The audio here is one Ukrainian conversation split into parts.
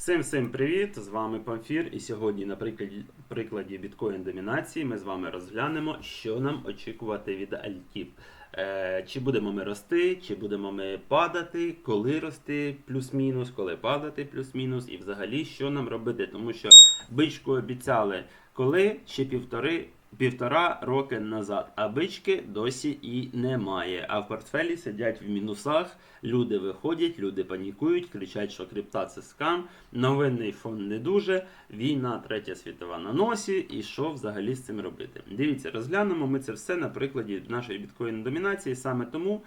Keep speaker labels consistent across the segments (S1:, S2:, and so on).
S1: Всім всім привіт! З вами Памфір. І сьогодні на прикладі, прикладі біткоін домінації ми з вами розглянемо, що нам очікувати від альтів. Е, чи будемо ми рости, чи будемо ми падати, коли рости плюс-мінус, коли падати плюс-мінус, і взагалі що нам робити. Тому що бичку обіцяли коли ще півтори. Півтора роки назад, а бички досі і немає. А в портфелі сидять в мінусах. Люди виходять, люди панікують, кричать, що крипта це скам. Новинний фон не дуже. Війна, третя світова на носі. І що взагалі з цим робити? Дивіться, розглянемо ми це все на прикладі нашої біткоін домінації, саме тому,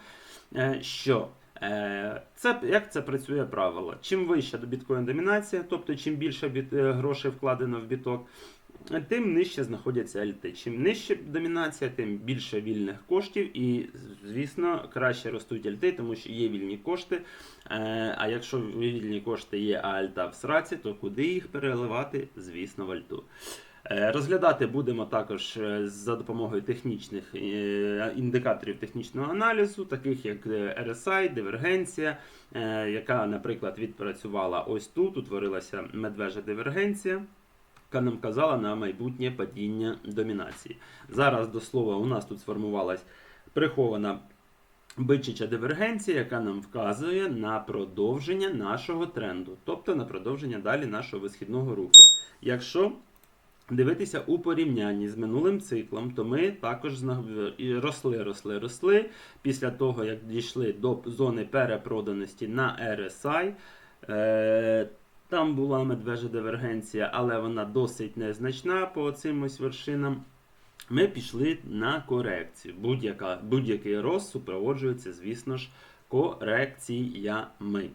S1: е, що. Е, Це як це працює правило? Чим вища біткоін домінація, тобто чим більше біт, е, грошей вкладено в біток, тим нижче знаходяться альти. Чим нижче домінація, тим більше вільних коштів, і, звісно, краще ростуть альти, тому що є вільні кошти. Е, А якщо вільні кошти є, а альта в сраці, то куди їх переливати? Звісно, в альту. Е, Розглядати будемо також е, за допомогою технічних індикаторів технічного аналізу, таких як RSI, дивергенція, яка, наприклад, відпрацювала ось тут, утворилася медвежа дивергенція яка нам казала на майбутнє падіння домінації. Зараз до слова, у нас тут сформувалась прихована бичича дивергенція, яка нам вказує на продовження нашого тренду, тобто на продовження далі нашого висхідного руху. Якщо дивитися у порівнянні з минулим циклом, то ми також росли, росли, росли. Після того, як дійшли до зони перепроданості на RSI, там була медвежа дивергенція, але вона досить незначна по цим ось вершинам. Ми пішли на корекцію. Будь-який рост супроводжується, звісно ж, корекціями.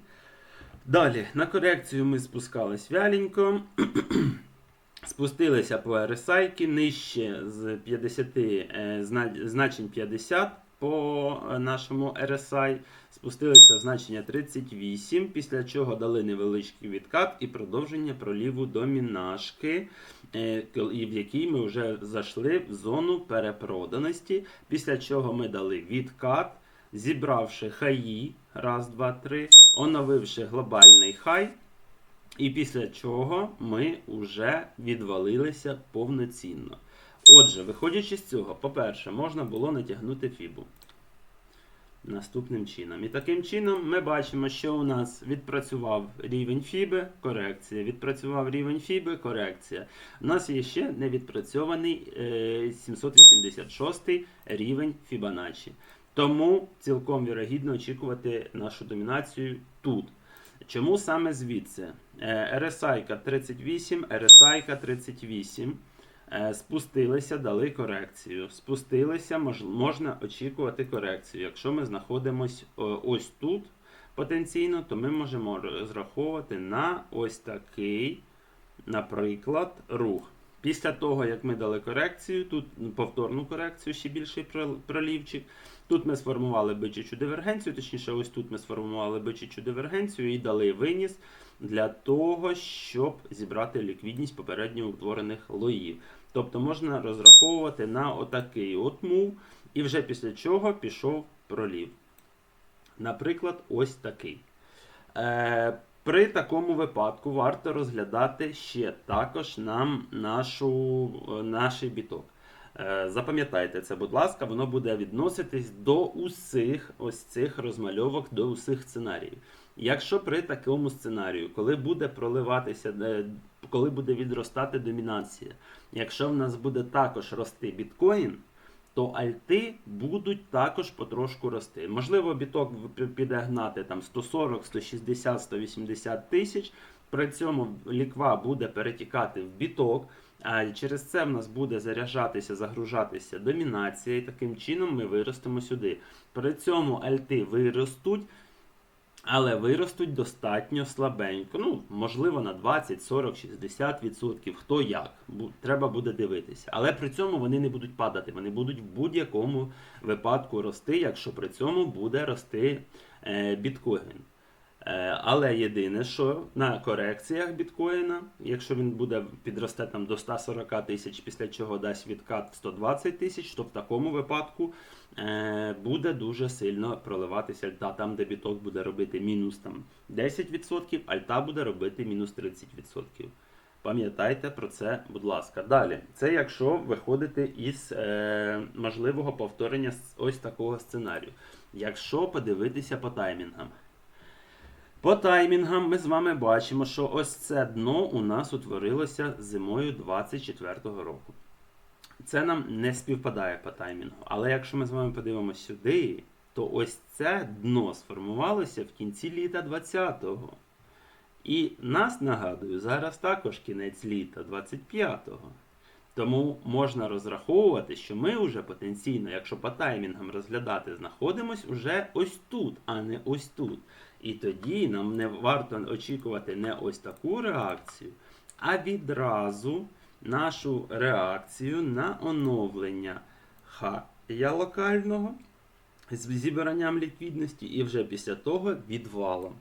S1: Далі, на корекцію ми спускались вяленько. Спустилися по RSI, нижче з 50, е, значень 50 по е, нашому RSI. Спустилися в значення 38, після чого дали невеличкий відкат і продовження проліву домінашки, е, кол- і в якій ми вже зайшли в зону перепроданості, після чого ми дали відкат, зібравши хаї, раз, два, три, оновивши глобальний хай. І після чого ми вже відвалилися повноцінно. Отже, виходячи з цього, по-перше, можна було натягнути фібу. Наступним чином. І таким чином ми бачимо, що у нас відпрацював рівень фіби, корекція. Відпрацював рівень фіби, корекція. У нас є ще не відпрацьований е, 786 рівень Фібоначчі. Тому цілком вірогідно очікувати нашу домінацію тут. Чому саме звідси? Е, RSI 38, RSI 38. Е, Спустилися, дали корекцію. Спустилися, мож, можна очікувати корекцію. Якщо ми знаходимося ось тут потенційно, то ми можемо розраховувати на ось такий, наприклад, рух. Після того, як ми дали корекцію, тут повторну корекцію, ще більший пролівчик. Тут ми сформували бичачу дивергенцію, точніше, ось тут ми сформували бичачу дивергенцію і дали виніс для того, щоб зібрати ліквідність попередньо утворених лоїв. Тобто можна розраховувати на отакий от мув, і вже після чого пішов пролів. Наприклад, ось такий. Е, при такому випадку варто розглядати ще також нам нашу, е, наш біток. Е, Запам'ятайте це, будь ласка, воно буде відноситись до усіх ось цих розмальовок, до усіх сценаріїв. Якщо при такому сценарію, коли буде проливатися, е, коли буде відростати домінація, якщо в нас буде також рости біткоін, то альти будуть також потрошку рости. Можливо, біток піде гнати там 140, 160, 180 тисяч. При цьому ліква буде перетікати в біток. А через це в нас буде заряджатися, загружатися домінація, і таким чином ми виростемо сюди. При цьому альти виростуть, але виростуть достатньо слабенько. Ну, можливо, на 20, 40, 60 відсотків. Хто як. Треба буде дивитися. Але при цьому вони не будуть падати. Вони будуть в будь-якому випадку рости, якщо при цьому буде рости е, біткоін. Е, Але єдине, що на корекціях біткоїна, якщо він буде підросте там до 140 тисяч, після чого дасть відкат в 120 тисяч, то в такому випадку е, буде дуже сильно проливатися альта. Там, де біток буде робити мінус там 10%, альта буде робити мінус 30%. Пам'ятайте про це, будь ласка. Далі, це якщо виходити із е, можливого повторення ось такого сценарію. Якщо подивитися по таймінгам. По таймінгам ми з вами бачимо, що ось це дно у нас утворилося зимою 24-го року. Це нам не співпадає по таймінгу. Але якщо ми з вами подивимося сюди, то ось це дно сформувалося в кінці літа 20-го. І нас нагадую, зараз також кінець літа 25-го. Тому можна розраховувати, що ми вже потенційно, якщо по таймінгам розглядати, знаходимось уже ось тут, а не ось тут. І тоді нам не варто очікувати не ось таку реакцію, а відразу нашу реакцію на оновлення хая локального з зібранням ліквідності і вже після того відвалом.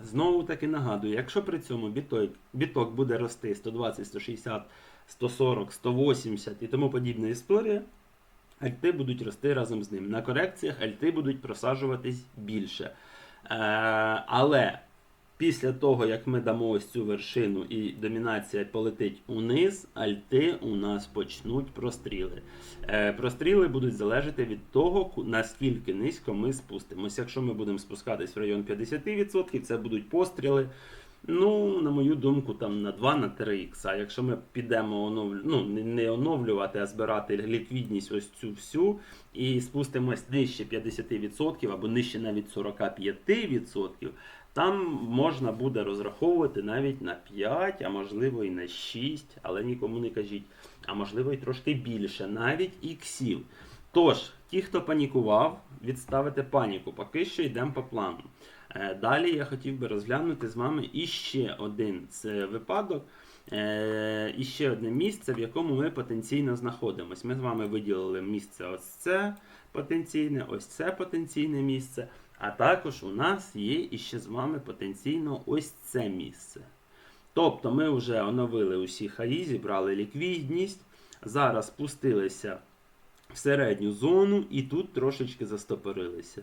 S1: Знову таки нагадую, якщо при цьому біток, біток буде рости 120, 160, 140, 180 і тому подібна історія, альти будуть рости разом з ним. На корекціях альти будуть просаджуватись більше. Е, але після того, як ми дамо ось цю вершину і домінація полетить униз, альти у нас почнуть простріли. Е, простріли будуть залежати від того, наскільки низько ми спустимося. Якщо ми будемо спускатись в район 50%, це будуть постріли. Ну, на мою думку, там на 2 на 3 ікса. А якщо ми підемо оновлю... ну, не- оновлювати, а збирати ліквідність ось цю всю і спустимось нижче 50% або нижче навіть 45%, там можна буде розраховувати навіть на 5, а можливо і на 6, але нікому не кажіть, а можливо і трошки більше, навіть іксів. Тож, ті, хто панікував, відставити паніку. Поки що йдемо по плану. Е, Далі я хотів би розглянути з вами іще один випадок, е, іще одне місце, в якому ми потенційно знаходимося. Ми з вами виділили місце ось це потенційне, ось це потенційне місце. А також у нас є іще з вами потенційно ось це місце. Тобто ми вже оновили усі хаї, зібрали ліквідність, зараз спустилися в середню зону і тут трошечки застопорилися.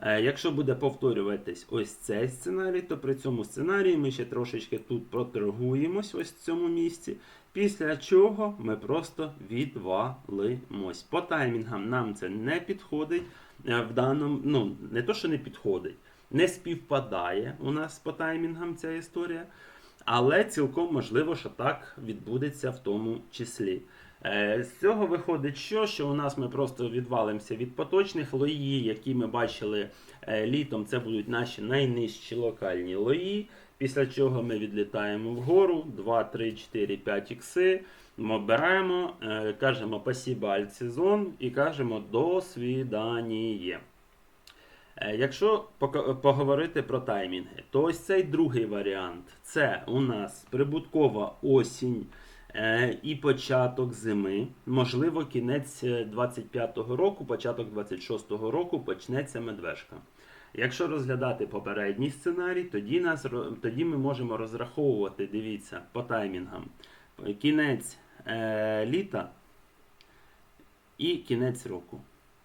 S1: Е, Якщо буде повторюватись ось цей сценарій, то при цьому сценарії ми ще трошечки тут проторгуємось ось в цьому місці. Після чого ми просто відвалимось. По таймінгам нам це не підходить. Е, В даному, ну, не то, що не підходить, не співпадає у нас по таймінгам ця історія. Але цілком можливо, що так відбудеться в тому числі. Е, З цього виходить, що, що у нас ми просто відвалимося від поточних лої, які ми бачили е, літом. Це будуть наші найнижчі локальні лої. Після чого ми відлітаємо вгору 2, 3, 4, 5 ікси. Ми обираємо, е, кажемо «Спасибо, альтсезон» і кажемо «До свідання». Якщо поговорити про таймінги, то ось цей другий варіант це у нас прибуткова осінь і початок зими. Можливо, кінець е, 25-го року, початок 26-го року почнеться медвежка. Якщо розглядати попередній сценарій, тоді, нас, тоді ми можемо розраховувати, дивіться, по таймінгам. Кінець е, літа і кінець року.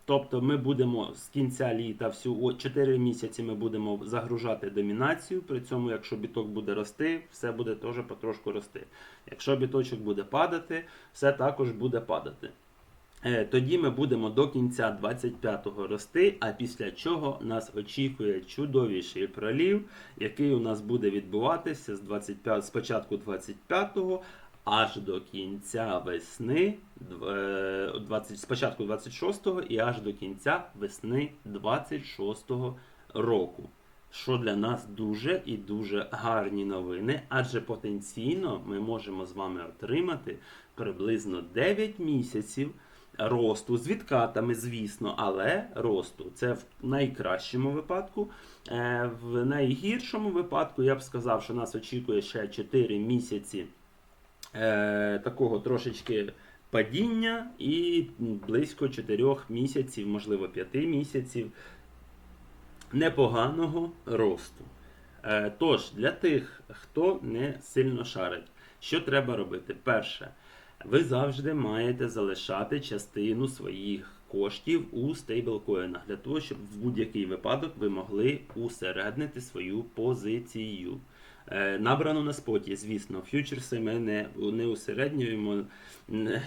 S1: Тобто ми будемо з кінця літа всю 4 місяці ми будемо загружати домінацію. При цьому, якщо біток буде рости, все буде теж потрошку рости. Якщо біточок буде падати, все також буде падати. Е, Тоді ми будемо до кінця 25-го рости, а після чого нас очікує чудовіший пролів, який у нас буде відбуватися з 25, спочатку 25-го аж до кінця весни, е, 20, спочатку 26-го і аж до кінця весни 26-го року. Що для нас дуже і дуже гарні новини, адже потенційно ми можемо з вами отримати приблизно 9 місяців росту з відкатами, звісно, але росту. Це в найкращому випадку. Е, В найгіршому випадку я б сказав, що нас очікує ще 4 місяці е, такого трошечки падіння і близько 4 місяців, можливо 5 місяців непоганого росту. Е, Тож, для тих, хто не сильно шарить, що треба робити? Перше, ви завжди маєте залишати частину своїх коштів у стейблкоїнах для того, щоб в будь-який випадок ви могли усереднити свою позицію. Е, Набрано на споті, звісно, фьючерси ми не, не усереднюємо,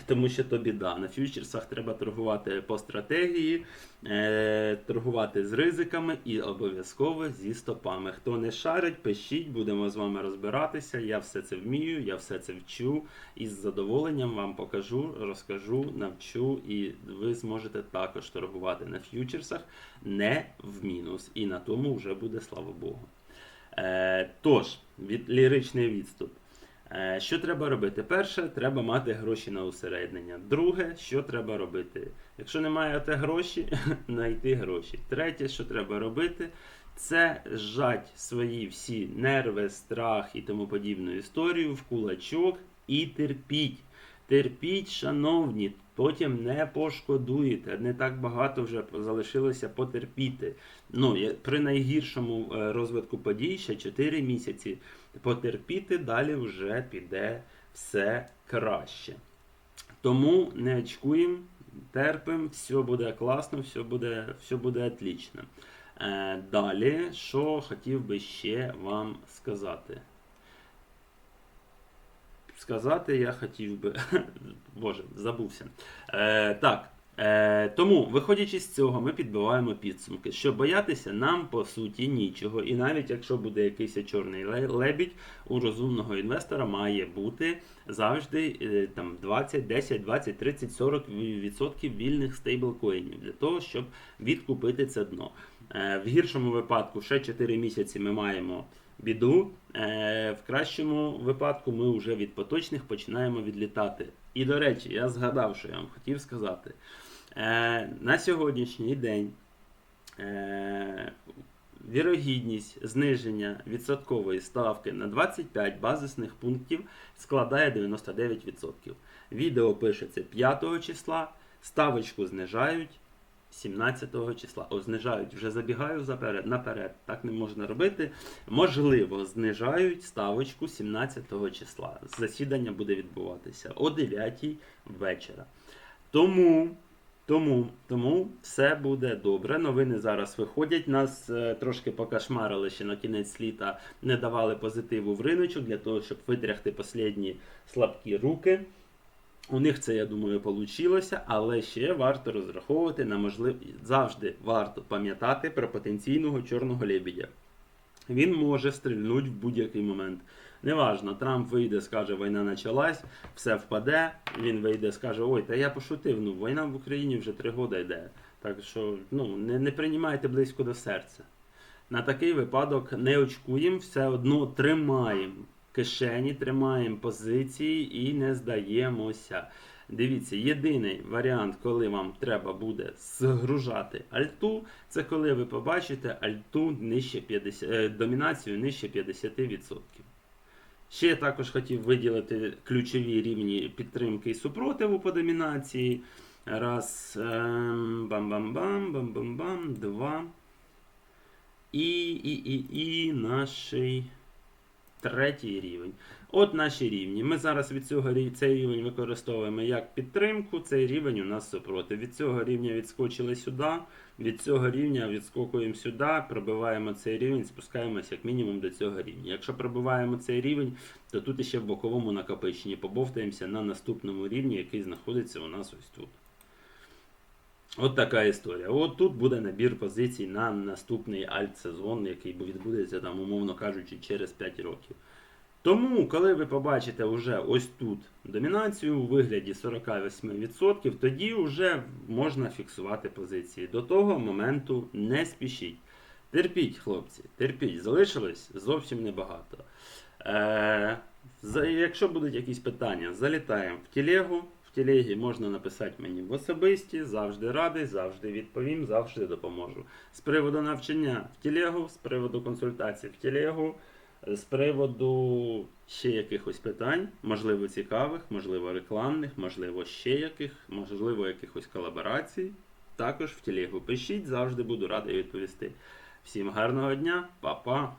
S1: тому що то біда. На фьючерсах треба торгувати по стратегії, е, торгувати з ризиками і обов'язково зі стопами. Хто не шарить, пишіть, будемо з вами розбиратися. Я все це вмію, я все це вчу і з задоволенням вам покажу, розкажу, навчу, і ви зможете також торгувати на ф'ючерсах не в мінус. І на тому вже буде слава Богу. Е, тож, від, ліричний відступ. Е, що треба робити? Перше, треба мати гроші на усереднення. Друге, що треба робити? Якщо не маєте гроші, знайти гроші. Третє, що треба робити, це зжать свої всі нерви, страх і тому подібну історію в кулачок і терпіть. Терпіть, шановні, потім не пошкодуєте. Не так багато вже залишилося потерпіти. Ну, при найгіршому е, розвитку подій ще 4 місяці потерпіти, далі вже піде все краще. Тому не очкуємо, терпимо, все буде класно, все буде, все буде отлично. Е, далі, що хотів би ще вам сказати? Сказати я хотів би. Боже, забувся. Е, так. Е, тому, виходячи з цього, ми підбиваємо підсумки. Що боятися нам по суті нічого. І навіть якщо буде якийсь чорний лебідь, у розумного інвестора має бути завжди е, там 20, 10, 20, 30, 40 відсотків вільних стейблкоїнів для того, щоб відкупити це дно. Е, в гіршому випадку ще 4 місяці ми маємо біду. Е, в кращому випадку ми вже від поточних починаємо відлітати. І до речі, я згадав, що я вам хотів сказати. Е, на сьогоднішній день е, вірогідність зниження відсоткової ставки на 25 базисних пунктів складає 99%. Відео пишеться 5 числа, ставочку знижають 17 числа. О, знижають, вже забігаю заперед, наперед. Так не можна робити. Можливо, знижають ставочку 17 числа. Засідання буде відбуватися о 9 вечора. Тому, тому, тому все буде добре. Новини зараз виходять. Нас е, трошки покашмарили ще на кінець літа, не давали позитиву в риночок для того, щоб витрягти останні слабкі руки. У них це, я думаю, вийшло, але ще варто розраховувати на можливість. Завжди варто пам'ятати про потенційного чорного лебедя. Він може стрільнути в будь-який момент. Неважно, Трамп вийде, скаже, війна почалась, все впаде. Він вийде, скаже, ой, та я пошутив. Ну, війна в Україні вже три роки йде. Так що ну, не, не приймайте близько до серця. На такий випадок не очкуємо, все одно тримаємо кишені, тримаємо позиції і не здаємося. Дивіться, єдиний варіант, коли вам треба буде згружати альту, це коли ви побачите альту нижче 50, е, домінацію нижче 50%. Ще я також хотів виділити ключові рівні підтримки і супротиву по домінації. Раз, ем, бам-бам-бам, бам-бам-бам, два. І, і, і, і нашій третій рівень. От наші рівні. Ми зараз від цього цей рівень використовуємо як підтримку, цей рівень у нас супротив. Від цього рівня відскочили сюди, від цього рівня відскокуємо сюди, пробиваємо цей рівень, спускаємося як мінімум до цього рівня. Якщо пробиваємо цей рівень, то тут іще в боковому накопиченні побовтаємося на наступному рівні, який знаходиться у нас ось тут. От така історія. От тут буде набір позицій на наступний альт-сезон, який відбудеться, там, умовно кажучи, через 5 років. Тому, коли ви побачите вже ось тут домінацію у вигляді 48%, тоді вже можна фіксувати позиції. До того моменту не спішіть. Терпіть, хлопці, терпіть, залишилось зовсім небагато. Е, якщо будуть якісь питання, залітаємо в телегу. Телегі можна написати мені в особисті, завжди радий, завжди відповім, завжди допоможу. З приводу навчання в телегу, з приводу консультацій в телегу, з приводу ще якихось питань, можливо, цікавих, можливо, рекламних, можливо, ще яких, можливо, якихось колаборацій. Також в телегу пишіть, завжди буду радий відповісти. Всім гарного дня, па-па!